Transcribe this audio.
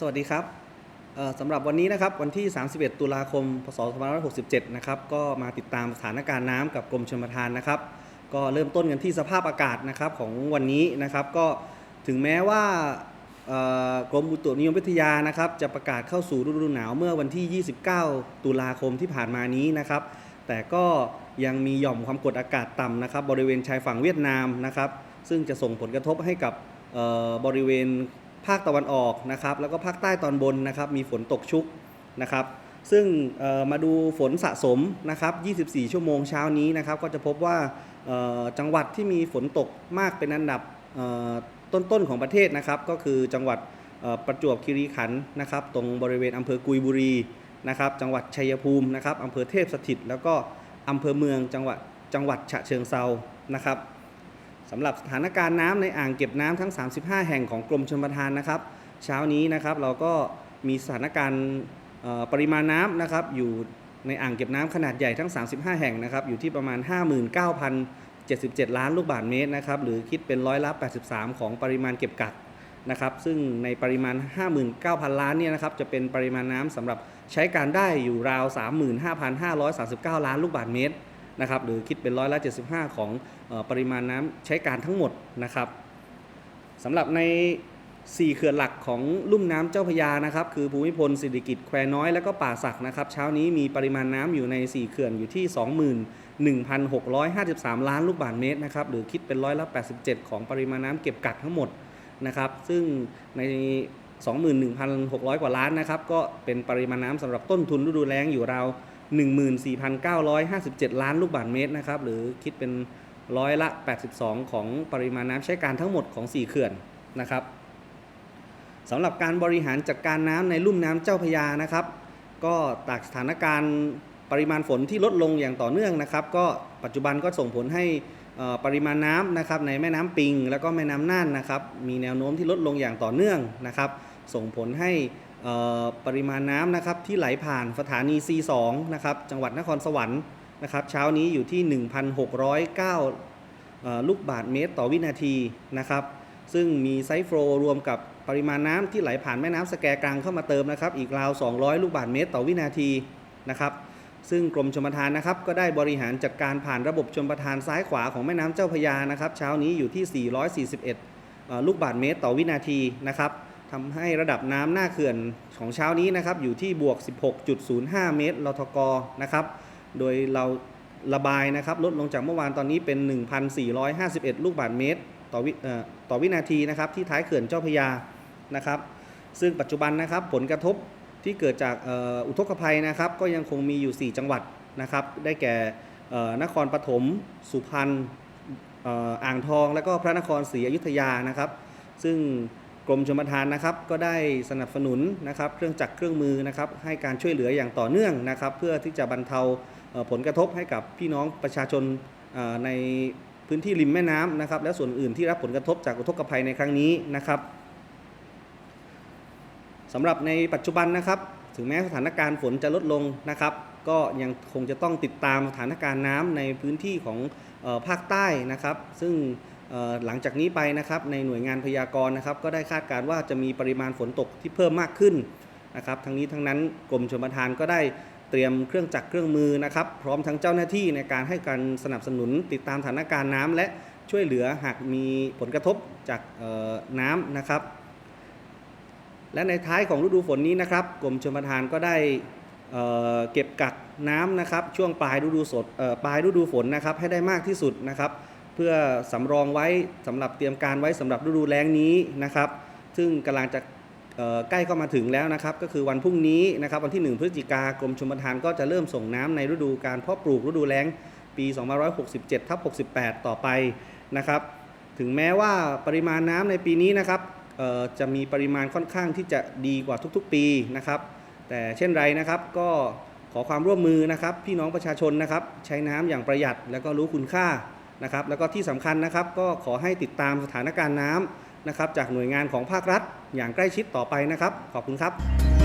สวัสดีครับสำหรับวันนี้นะครับวันที่ 31 ตุลาคม พศ 2567 นะครับก็มาติดตามสถานการณ์น้ำกับกรมชลประทานนะครับ ก็เริ่มต้นกันที่สภาพอากาศนะครับของวันนี้นะครับ ก็ถึงแม้ว่ากรมอุตุนิยมวิทยานะครับ จะประกาศเข้าสู่ฤดูหนาวเมื่อวันที่ 29 ตุลาคมที่ผ่านมานี้นะครับ แต่ก็ยังมีหย่อมความกดอากาศต่ำนะครับ บริเวณชายฝั่งเวียดนามนะครับ ซึ่งจะส่งผลกระทบให้กับบริเวณ ภาคตะวันออกนะครับแล้วก็ภาคใต้ตอนบนนะครับมีฝนตกชุกนะครับซึ่งมาดูฝนสะสมนะครับ 24 ชั่วโมงเช้านี้นะครับก็จะพบว่าจังหวัดที่มีฝนตกมากเป็นอันดับต้นๆของประเทศนะครับ ก็คือจังหวัดประจวบคีรีขันธ์นะครับ ตรงบริเวณอำเภอกุยบุรีนะครับ จังหวัดชัยภูมินะครับอำเภอเทพสถิต แล้วก็อำเภอเมืองจังหวัดจังหวัดฉะเชิงเซานะครับ สำหรับสถานการณ์น้ำในอ่างเก็บน้ำทั้ง 35 แห่งของกรมชลประทานนะครับ เช้านี้นะครับเราก็มีสถานการณ์ปริมาณน้ำนะครับ อยู่ในอ่างเก็บน้ำขนาดใหญ่ทั้ง 35 แห่งนะครับ อยู่ที่ประมาณ 59,077 ล้านลูกบาศก์เมตรนะครับ หรือคิดเป็นร้อยละ 83 ของปริมาณเก็บกักนะครับ ซึ่งในปริมาณ 59,000 ล้านเนี่ยนะครับ จะเป็นปริมาณน้ำสำหรับใช้การได้อยู่ราว 35,539 ล้านลูกบาศก์เมตร นะครับหรือคิดเป็นร้อยละ 75 ของเออปริมาณน้ำใช้การทั้งหมดนะครับสำหรับใน 4 เขื่อนหลักของลุ่มน้ำเจ้าพยานะครับคือภูมิพลสิริกิตแควน้อยและก็ป่าสักนะครับเช้านี้มีปริมาณน้ำอยู่ใน 4 เขื่อนอยู่ที่ 21,653 ล้านลูกบาศก์เมตรนะครับหรือคิดเป็นร้อยละ 87 ของปริมาณน้ำเก็บกักทั้งหมดนะครับซึ่งใน21,600 กว่าล้านนะครับก็เป็นปริมาณน้ำสำหรับต้นทุนฤดูแล้งอยู่ราว 14,957 ล้านลูกบาศก์เมตรนะครับหรือคิดเป็นร้อยละ 82 ของปริมาณน้ำใช้การทั้งหมดของ 4 เขื่อนนะครับสำหรับการบริหารจัดการน้ำในลุ่มน้ำเจ้าพยานะครับ ก็จากสถานการณ์ปริมาณฝนที่ลดลงอย่างต่อเนื่องนะครับ ก็ปัจจุบันก็ส่งผลให้ปริมาณน้ำนะครับในแม่น้ำปิง แล้วก็แม่น้ำน่านนะครับ มีแนวโน้มที่ลดลงอย่างต่อเนื่องนะครับ ส่งผลให้ ปริมาณน้ำนะครับที่ไหลผ่านสถานี C2 นะครับจังหวัดนครสวรรค์นะครับเช้านี้อยู่ที่ 1,609เอ่อลูกบาทเมตรต่อวินาทีนะครับซึ่งมีไซส์โฟลรวมกับปริมาณน้ำที่ไหลผ่านแม่น้ำสแกกรังเข้ามาเติมนะครับอีกราว 200 ลูกบาทเมตรต่อวินาทีนะครับซึ่งกรมชลประทานนะครับก็ได้บริหารจัดการผ่านระบบชลประทานซ้ายขวาของแม่น้ำเจ้าพยานะครับเช้านี้อยู่ที่ 441เอ่อลูกบาทเมตรต่อวินาทีนะครับ ทำให้ระดับน้ำหน้าเขื่อนของเช้านี้นะครับอยู่ที่บวก 16.05 เมตรลทกนะครับ โดยเราระบายนะครับลดลงจากเมื่อวานตอนนี้เป็น 1,451 ลูกบาศก์เมตรต่อวิต่อวินาทีนะครับที่ท้ายเขื่อนเจ้าพยานะครับ ซึ่งปัจจุบันนะครับผลกระทบที่เกิดจากอ,อ,อุทกภัยนะครับ ก็ยังคงมีอยู่ 4 จังหวัดนะครับ ได้แก่นครปฐมสุพรรณอ่างทองและก็พระนครศรีอยุธยานะครับ ซึ่ง กรมชลประทานนะครับก็ได้สนับสนุนนะครับเครื่องจักรเครื่องมือนะครับให้การช่วยเหลืออย่างต่อเนื่องนะครับ เพื่อที่จะบรรเทาผลกระทบให้กับพี่น้องประชาชนในพื้นที่ริมแม่น้ำนะครับและส่วนอื่นที่รับผลกระทบจากอุทกภัยในครั้งนี้นะครับสำหรับในปัจจุบันนะครับ ถึงแม้สถานการณ์ฝนจะลดลงนะครับ ก็ยังคงจะต้องติดตามสถานการณ์น้ำในพื้นที่ของออภาคใต้นะครับ ซึ่ง หลังจากนี้ไปนะครับในหน่วยงานพยากรณ์นะครับ ก็ได้คาดการณ์ว่าจะมีปริมาณฝนตกที่เพิ่มมากขึ้นนะครับทั้งนี้ทั้งนั้นกรมชลประทานก็ได้เตรียมเครื่องจักรเครื่องมือนะครับ พร้อมทั้งเจ้าหน้าที่ในการให้การสนับสนุนติดตามสถานการณ์น้ำและช่วยเหลือหากมีผลกระทบจากน้ำนะครับ และในท้ายของฤดูฝนนี้นะครับกรมชลประทานก็ได้เเก็บกักน้ำนะครับช่วงปลายฤดูสดปลายฤดูฝนนะครับให้ได้มากที่สุดนะครับ เพื่อสำรองไว้สำหรับเตรียมการไว้สำหรับฤดูแล้งนี้นะครับ ซึ่งกำลังจะใกล้เข้ามาถึงแล้วนะครับ ก็คือวันพรุ่งนี้นะครับวันที่ 1 พฤศจิกากรมชลประทานก็จะเริ่มส่งน้ำในฤดูการเพาะปลูกฤดูแล้งปี2567ทับ68 ต่อไปนะครับ ถึงแม้ว่าปริมาณน้ำในปีนี้นะครับจะมีปริมาณค่อนข้างที่จะดีกว่าทุกๆ ปีนะครับ แต่เช่นไรนะครับก็ขอความร่วมมือนะครับ พี่น้องประชาชนนะครับ ใช้น้ำอย่างประหยัดแล้วก็รู้คุณค่า นะครับแล้วก็ที่สำคัญนะครับก็ขอให้ติดตามสถานการณ์น้ำนะครับจากหน่วยงานของภาครัฐอย่างใกล้ชิดต่อไปนะครับ ขอบคุณครับ